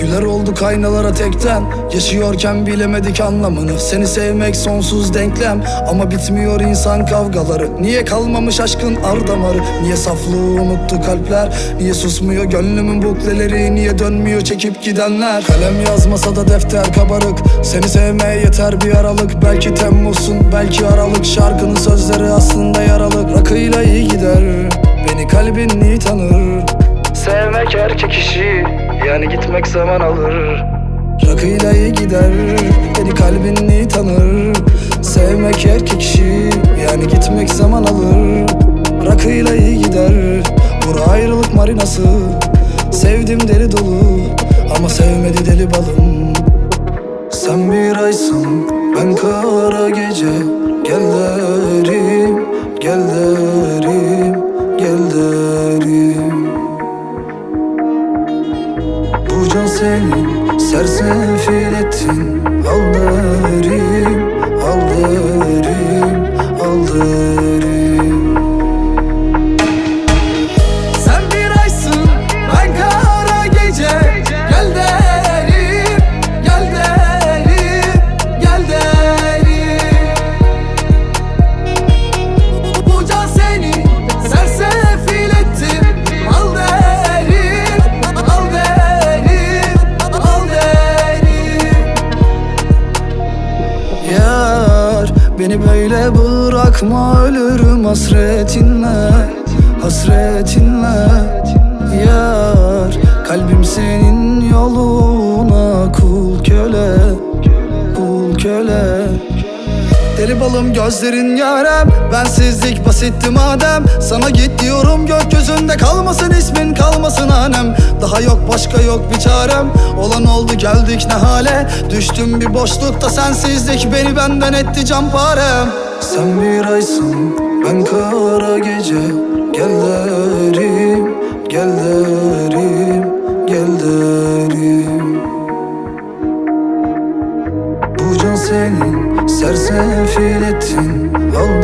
Güler olduk aynalara tekten. Yaşıyorken bilemedik anlamını. Seni sevmek sonsuz denklem. Ama bitmiyor insan kavgaları. Niye kalmamış aşkın ar damarı Niye saflığı unuttu kalpler? Niye susmuyor gönlümün bukleleri? Niye dönmüyor çekip gidenler? Kalem yazmasa da defter kabarık. Seni sevmeye yeter bir aralık. Belki Temmuz'sun belki Aralık. Şarkının sözleri aslında yaralık. Rakıyla iyi gider. Beni kalbin iyi tanır Sevmek erkek işi. Yani gitmek zaman alır. Rakıyla iyi gider. Beni kalbin iyi tanır. Sevmek erkek işi. Yani gitmek zaman alır. Rakıyla iyi gider. Bura ayrılık marinası. Sevdim deli dolu. Ama sevmedi deli balım. Sen bir aysın Ben kara gece. Gel derim Gel derim bu can senin sersefil ettin. Al derim, al derim, beni böyle bırakma ölürüm hasretinle Hasretinle. Yar kalbim senin yoluna Deli balım gözlerin yarem. Bensizlik basitti madem. Sana git diyorum gökyüzünde Kalmasın ismin kalmasın hanem. Daha yok başka yok bir çarem. Olan oldu geldik ne hale? Düştüm bir boşlukta sensizlik Beni benden etti canparem Sen bir aysın ben kara gece. Gel derim gel derim gel derim. Bu can senin sersefil ettin Al derim, al derim